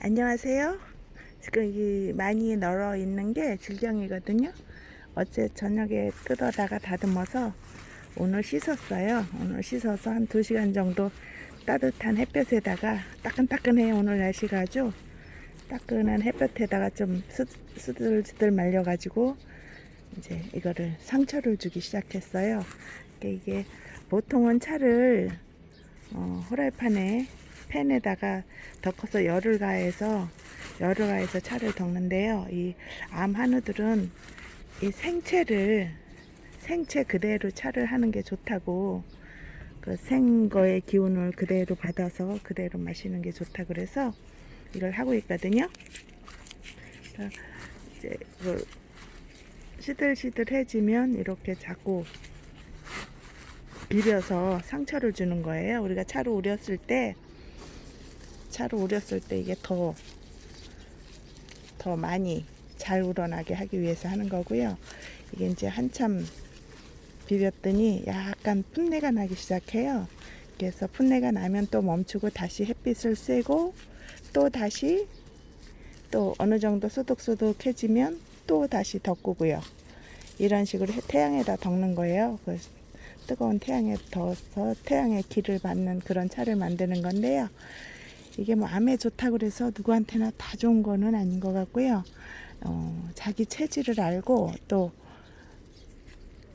안녕하세요. 지금 이 많이 널어 있는 게 질경이거든요. 어제 저녁에 뜯어다가 다듬어서 오늘 씻었어요. 오늘 씻어서 한 2시간 정도 따뜻한 햇볕에다가 따끈따끈해요. 오늘 날씨가 아주 따끈한 햇볕에다가 좀 스- 스들스들 말려가지고 이제 이거를 상처를 주기 시작했어요. 이게 보통은 차를 어, 후라이팬에 팬에다가 덮어서 열을 가해서 열을 가해서 차를 덮는데요. 이 암 한우들은 이 생채를 생채 그대로 차를 하는 게 좋다고 그 생거의 기운을 그대로 받아서 그대로 마시는 게 좋다 그래서 이걸 하고 있거든요. 이제 그 시들시들해지면 이렇게 자꾸 비벼서 상처를 주는 거예요. 우리가 차로 우렸을 때, 차로 우렸을 때 이게 더, 더 많이 잘 우러나게 하기 위해서 하는 거고요. 이게 이제 한참 비볐더니 약간 풋내가 나기 시작해요. 그래서 풋내가 나면 또 멈추고 다시 햇빛을 쐬고 또 다시 또 어느 정도 소독소독해지면 또 다시 덮고요. 이런 식으로 해- 태양에다 덮는 거예요. 그 뜨거운 태양에 둬서 태양의 길을 받는 그런 차를 만드는 건데요. 이게 뭐 암에 좋다고 그래서 누구한테나 다 좋은 거는 아닌 것 같고요. 어, 자기 체질을 알고 또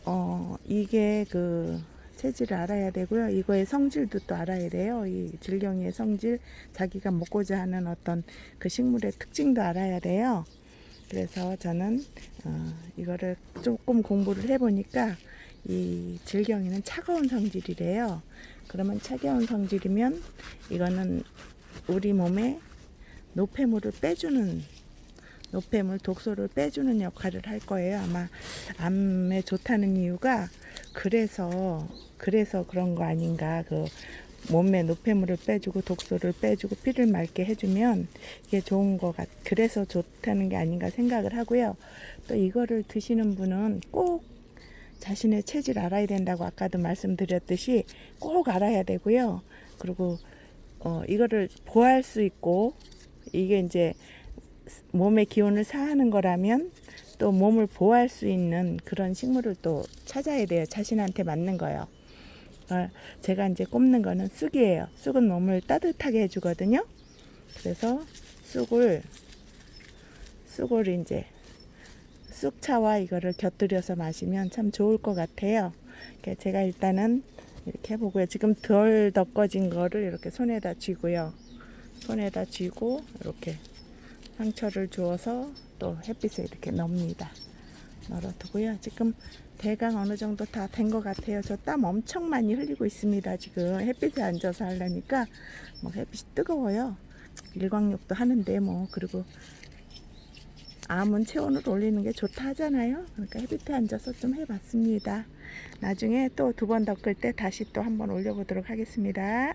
어, 이게 그 체질을 알아야 되고요. 이거의 성질도 또 알아야 돼요. 이 질경이의 성질, 자기가 먹고자 하는 어떤 그 식물의 특징도 알아야 돼요. 그래서 저는 어, 이거를 조금 공부를 해보니까 이 질경이는 차가운 성질이래요. 그러면 차가운 성질이면 이거는 우리 몸에 노폐물을 빼주는 노폐물 독소를 빼주는 역할을 할 거예요. 아마 암에 좋다는 이유가 그래서 그래서 그런 거 아닌가 그 몸에 노폐물을 빼주고 독소를 빼주고 피를 맑게 해주면 이게 좋은 거 같. 그래서 좋다는 게 아닌가 생각을 하고요. 또 이거를 드시는 분은 꼭 자신의 체질 알아야 된다고 아까도 말씀드렸듯이 꼭 알아야 되고요. 그리고 어, 이거를 보호할 수 있고 이게 이제 몸의 기운을 사하는 거라면 또 몸을 보호할 수 있는 그런 식물을 또 찾아야 돼요. 자신한테 맞는 거요. 어, 제가 이제 꼽는 거는 쑥이에요. 쑥은 몸을 따뜻하게 해주거든요. 그래서 쑥을 쑥을 이제 쑥차와 이거를 곁들여서 마시면 참 좋을 것 같아요. 그러니까 제가 일단은 이렇게 해보고요. 지금 덜 덮어진 거를 이렇게 손에다 쥐고요. 손에다 쥐고 이렇게 상처를 주어서 또 햇빛에 이렇게 넣습니다. 널어두고요. 지금 대강 어느 정도 다 된 것 같아요. 저 땀 엄청 많이 흘리고 있습니다. 지금 햇빛에 앉아서 하려니까 뭐 햇빛이 뜨거워요. 일광욕도 하는데 뭐 그리고 암은 체온을 올리는 게 좋다 하잖아요. 그러니까 햇빛에 앉아서 좀 해봤습니다. 나중에 또 두번 덮을 때 다시 또 한번 올려보도록 하겠습니다.